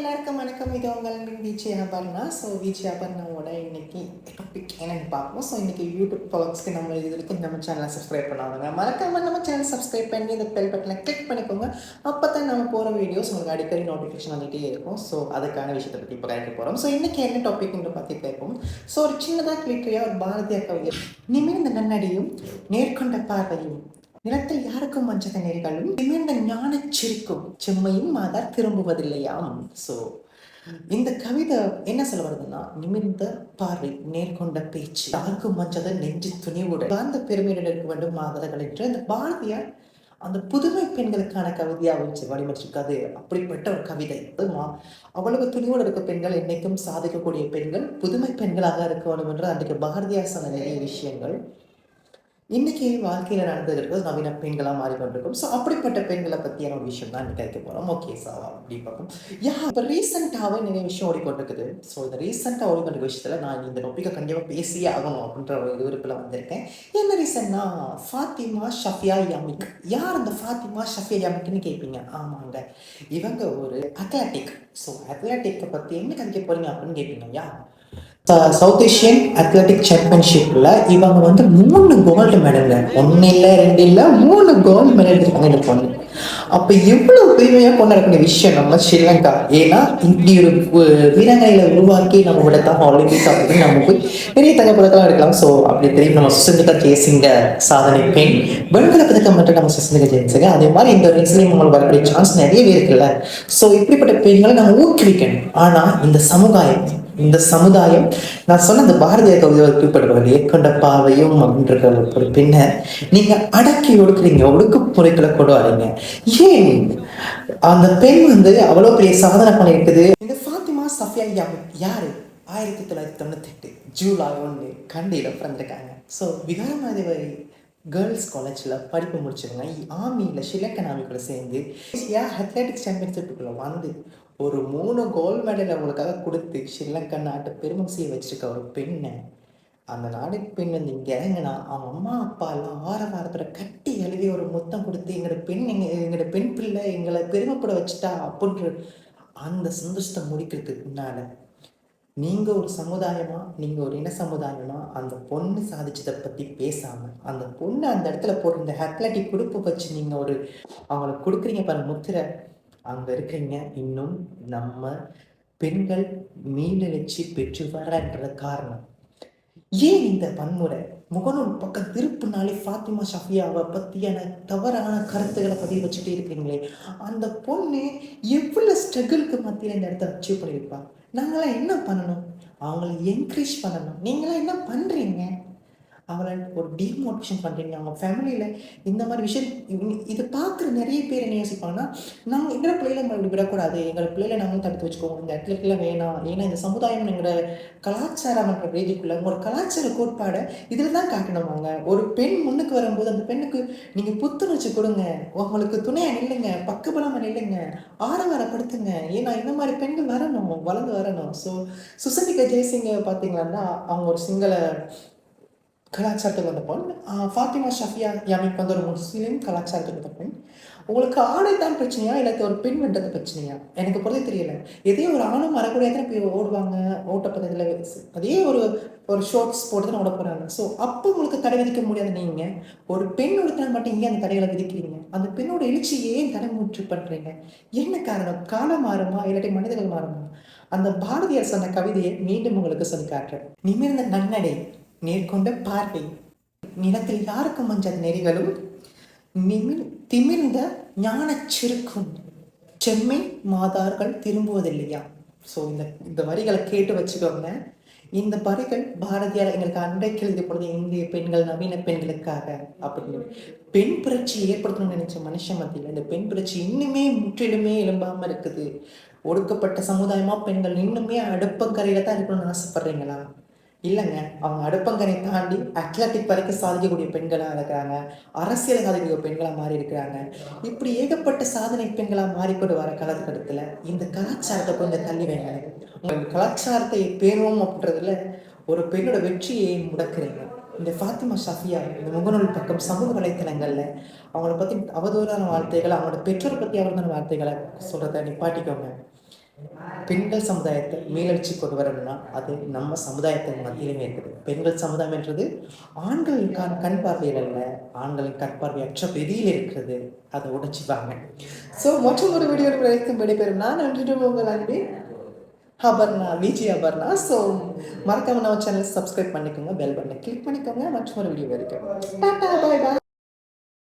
எல்லாருக்கும் வணக்கம். இது உங்கள் விஜய் அபர்ணா ஸோ விஜய் அபர்ணாவோட இன்னைக்கு டாபிக் என்னன்னு பார்ப்போம். ஸோ இன்னைக்கு யூடியூப் ஃபாலோஸ்க்கு நம்ம இது வரைக்கும் நம்ம சேனலை சப்ஸ்கிரைப் பண்ணுவாங்க மறக்காம நம்ம சேனல் சப்ஸ்கிரைப் பண்ணி இந்த பெல் பட்டனை கிளிக் பண்ணிக்கோங்க. அப்போ தான் நம்ம போகிற வீடியோஸ் உங்களுக்கு அடிக்கடி நோட்டிஃபிகேஷன் வந்துகிட்டே இருக்கும். ஸோ அதுக்கான விஷயத்தை பற்றி இப்போ கேட்க போகிறோம் ஸோ இன்னைக்கு என்ன டாபிக்ன்ற பற்றி கேட்போம். ஸோ ஒரு சின்னதாக கிளிக்கையாக ஒரு பாரதிய கவிஞர் நிமிர்ந்த நன்னடியும் நேர்கொண்ட பார்வையும் நிலத்தில் யாருக்கும் மஞ்சத நெறிகளும் திமிர்ந்த ஞான சிரிக்கும் செம்மையும் மாதார் திரும்புவதில்லையாம். ஸோ இந்த கவிதை என்ன சொல்ல வருதுன்னா நிமிர்ந்த பார்வை நேர்கொண்ட பேச்சு. யாருக்கும் மஞ்சத நெஞ்சு துணிவுடன். வாழ்ந்த பெருமையுடன் இருக்க வேண்டும் மாதர்கள் என்று அந்த பாரதியார் அந்த புதுமை பெண்களுக்கான கவிதையா வச்சு வடிவமைச்சிருக்காது அப்படிப்பட்ட ஒரு கவிதை. அவ்வளவு துணிவோடு இருக்க பெண்கள் என்னைக்கும் சாதிக்கக்கூடிய பெண்கள் புதுமை பெண்களாக இருக்க வேண்டும் என்று அன்றைக்கு பாரதியார் சொன்ன நிறைய விஷயங்கள். இன்னைக்கு வாழ்க்கையில நடந்துகிறது நவீன பெண்களா மாறிக்கொண்டிருக்கும். ஸோ அப்படிப்பட்ட பெண்களை பத்தியான ஒரு விஷயம் தான் இன்னைக்கு கேட்க போறோம். ஓகே சார் அப்படி பார்ப்போம். யா இப்போ ரீசெண்டாகவே நிறைய விஷயம் ஓடிக்கொண்டிருக்குது. ஸோ இந்த ரீசெண்டாக ஓடிக்கொண்டிருக்க விஷயத்துல நான் இந்த டாப்பிக்கை கண்டிப்பாக பேசியே ஆகணும் அப்படின்ற ஒரு விருப்பில் வந்திருக்கேன். என்ன ரீசன்னா ஃபாத்திமா ஷஃபியா யாமிக். யார் அந்த ஃபாத்திமா ஷஃபியா யாமிக்னு கேட்பீங்க ஆமாங்க. இவங்க ஒரு அத்லட்டிக் ஸோ அத்லட்டிக்கை பற்றி என்ன கதைக்க போறீங்க அப்படின்னு கேட்பீங்க யா? சவுத் ஏஷியன் அத்லெட்டிக் சாம்பியன்ஷிப்ல இவங்க வந்து மூணு கோல்டு மெடல் ஒன்னு இல்ல ரெண்டு இல்ல மூணு கோல்டு மெடல் எடுத்துருக்காங்க இந்த பொண்ணு. அப்போ எவ்வளவு பெருமையாக கொண்டாடக்கூடிய விஷயம் நம்ம ஸ்ரீலங்கா? ஏன்னா இப்படி ஒரு வு- உருவாக்கி நம்ம விடத்தான் ஒலிம்பிக் அப்படின்னு நம்ம போய் பெரிய தங்க பதக்கம் எடுக்கலாம் ஸோ அப்படி தெரியும். நம்ம சுசந்திகா ஜெயசிங்க சாதனை பெண். வெண்கல பதக்கம் மட்டும் நம்ம சுசந்திகா ஜெயசிங்க. அதே மாதிரி இந்த ரீசன்லையும் உங்களுக்கு வரக்கூடிய சான்ஸ் நிறையவே இருக்குல்ல. ஸோ இப்படிப்பட்ட பெண்களை நம்ம ஊக்குவிக்கணும். ஆனால் இந்த சமுதாயம் இந்த சமுதாயம் நான் சொன்ன இந்த பாரதிய கவிதை குறிப்பிடுவது ஏற்கொண்ட பாவையும் அப்படின்ற ஒரு நீங்க அடக்கி ஒடுக்குறீங்க. ஒடுக்குமுறைகளை கொண்டு வரீங்க ஏன்? அந்த பெண் வந்து அவ்வளோ பெரிய சாதனை பண்ணியிருக்குது இந்த ஃபாத்திமா சஃபியா யாரு? ஆயிரத்தி தொள்ளாயிரத்தி தொண்ணூற்றி எட்டு ஜூலை ஒன்று கண்டியில் பிறந்திருக்காங்க. ஸோ விகாரமாதேவரி கேர்ள்ஸ் காலேஜில் படிப்பு முடிச்சிருங்க. ஆர்மியில் ஸ்ரீலங்கன் ஆர்மிக்குள்ள சேர்ந்து ஏசியா அத்லெட்டிக்ஸ் சாம்பியன்ஷிப்புக்குள்ள வந்து ஒரு மூணு கோல்டு மெடல் அவங்களுக்காக கொடுத்து ஸ்ரீலங்கா நாட்டை பெருமை செய்ய வச்சிருக்க ஒரு பெண்ணை அந்த நாடு பெண் வந்து இங்கே இறங்கினா அவங்க அம்மா அப்பா எல்லாம் ஆற வாரத்தில் கட்டி எழுதி ஒரு முத்தம் கொடுத்து எங்களோட பெண் எங்க எங்களோட பெண் பிள்ளை எங்களை பெருமைப்பட வச்சுட்டா அப்படின்ற அந்த சந்தோஷத்தை முடிக்கிறதுக்கு முன்னால் நீங்கள் ஒரு சமுதாயமா நீங்கள் ஒரு இன சமுதாயமா அந்த பொண்ணு சாதிச்சதை பற்றி பேசாமல் அந்த பொண்ணு அந்த இடத்துல போடுற இந்த அத்லட்டிக் கொடுப்பு வச்சு நீங்கள் ஒரு அவங்களுக்கு கொடுக்குறீங்க பாருங்க முத்திரை அங்கே இருக்கிறீங்க இன்னும் நம்ம பெண்கள் மீளெழுச்சி பெற்று வரன்ற காரணம். ஏன் இந்த வன்முறை? முகநூல் பக்கம் திருப்புனாலே ஃபாத்திமா ஷஃபியாவை பற்றியான தவறான கருத்துக்களை பதிவு வச்சுட்டே இருக்கீங்களே அந்த பொண்ணு எவ்வளோ ஸ்ட்ரகிளுக்கு மத்தியில் இந்த இடத்த அச்சீவ் பண்ணியிருப்பா? நாங்களாம் என்ன பண்ணணும்? அவங்கள என்கரேஜ் பண்ணணும். நீங்களாம் என்ன பண்ணுறீங்க அவளை ஒரு டிமோட்டிவேஷன் பண்ணுறீங்க அவங்க ஃபேமிலியில் இந்த மாதிரி விஷயம் இதை பார்க்குற நிறைய பேர் என்ன யோசிப்பாங்கன்னா நாங்கள் எங்களை பிள்ளைகளை இப்படி விடக்கூடாது. எங்களை பிள்ளைகளை நாங்களும் தடுத்து வச்சுக்கோங்க. இந்த அத்லெட்லாம் வேணாம். ஏன்னா இந்த சமுதாயம் எங்களோட கலாச்சாரம் என்ற ரீதிக்குள்ள ஒரு கலாச்சார கோட்பாடை இதில் தான் காட்டணுமாங்க ஒரு பெண் முன்னுக்கு வரும்போது அந்த பெண்ணுக்கு நீங்கள் புத்துணர்ச்சி கொடுங்க. உங்களுக்கு துணையாக நில்லுங்க. பக்கபலமாக நில்லுங்க. ஆரவாரப்படுத்துங்க. ஏன்னா இந்த மாதிரி பெண்கள் வரணும். வளர்ந்து வரணும். ஸோ சுசந்திகா ஜெய்சிங்கை பார்த்தீங்கன்னா அவங்க ஒரு சிங்கள கலாச்சாரத்தில் வந்த பெண் ஃபாத்திமா ஷஃபியா யாமிக் வந்து ஒரு முஸ்லீம் கலாச்சாரத்தில் வந்த பெண் உங்களுக்கு ஆடை தான் பிரச்சனையா இல்லை ஒரு பெண் வென்றது பிரச்சனையா? எனக்கு பொறுத்தே தெரியல. இதே ஒரு ஆணும் வரக்கூடிய எத்தனை ஓடுவாங்க ஓட்டப்பதில் அதே ஒரு ஒரு ஷார்ட்ஸ் போட்டு தான் ஓட போகிறாங்க ஸோ அப்போ உங்களுக்கு தடை விதிக்க முடியாது நீங்கள் ஒரு பெண் ஒருத்தனை மட்டும் ஏன் அந்த தடைகளை விதிக்கிறீங்க. அந்த பெண்ணோட எழுச்சியை ஏன் தடை பண்ணுறீங்க என்ன காரணம்? காலம் மாறுமா இல்லாட்டி மனிதர்கள் மாறுமா? அந்த பாரதியார் சொன்ன கவிதையை மீண்டும் உங்களுக்கு சொல்லி காட்டுறேன். நிமிர்ந்த நன்னடை. நேர்கொண்ட பார்வை. நிலத்தில் யாருக்கும் மஞ்சள் நெறிகளும் நிமிர் திமிர்ந்த ஞானச் சிறுக்கும் செம்மை மாதார்கள் திரும்புவதில்லையா? ஸோ இந்த இந்த வரிகளை கேட்டு வச்சுக்கோங்க. இந்த வரிகள் பாரதியார் எங்களுக்கு அன்றைக்கு எழுதிய பொழுது இந்திய பெண்கள் நவீன பெண்களுக்காக அப்படின்னு. பெண் புரட்சி ஏற்படுத்தணும்னு நினைச்ச மனுஷன் மத்தியில் இந்த பெண் புரட்சி இன்னுமே முற்றிலுமே எழும்பாம இருக்குது. ஒடுக்கப்பட்ட சமுதாயமா பெண்கள் இன்னுமே அடுப்பங்கரையில தான் இருக்கணும்னு ஆசைப்படுறீங்களா? இல்லைங்க. அவங்க அடுப்பங்கனை தாண்டி அத்லட்டிக் வரைக்கும் சாதிக்கக்கூடிய பெண்களாக இருக்கிறாங்க. அரசியல் சாதிக்கக்கூடிய பெண்களாக மாறி இருக்கிறாங்க. இப்படி ஏகப்பட்ட சாதனை பெண்களாக மாறிக்கொண்டு வர காலகட்டத்தில் இந்த கலாச்சாரத்தை கொஞ்சம் தள்ளி வைங்க உங்கள் கலாச்சாரத்தை பேணுவோம் அப்படின்றதுல ஒரு பெண்ணோட வெற்றியை முடக்குறீங்க. இந்த ஃபாத்திமா ஷஃபியா இந்த முகநூல் பக்கம் சமூக வலைத்தளங்களில் அவங்கள பற்றி அவதூறான வார்த்தைகளை அவங்களோட பெற்றோரை பற்றி அவதூறான வார்த்தைகளை சொல்கிறத நிப்பாட்டிக்கோங்க. பெண்கள் சமுதாயத்தை மேலடிச்சு கொண்டு வரணும்னா அது நம்ம சமுதாயத்தின் மத்தியிலுமே இருக்குது பெண்கள் சமுதாயம் என்றது ஆண்களின் கண் கண் பார்வையில் அல்ல ஆண்களின் கண் பார்வையற்ற வெளியில் இருக்கிறது. அதை உடைச்சிப்பாங்க ஸோ மற்றும் ஒரு வீடியோ வரைக்கும் விடைபெறும். நான் நன்றி உங்கள் அன்பு அபர்ணா விஜி அபர்ணா. ஸோ மறக்காம நம்ம சேனல் சப்ஸ்கிரைப் பண்ணிக்கோங்க பெல் பட்டனை கிளிக் பண்ணிக்கோங்க. மற்றும் ஒரு வீடியோ வரைக்கும் பாய் பாய்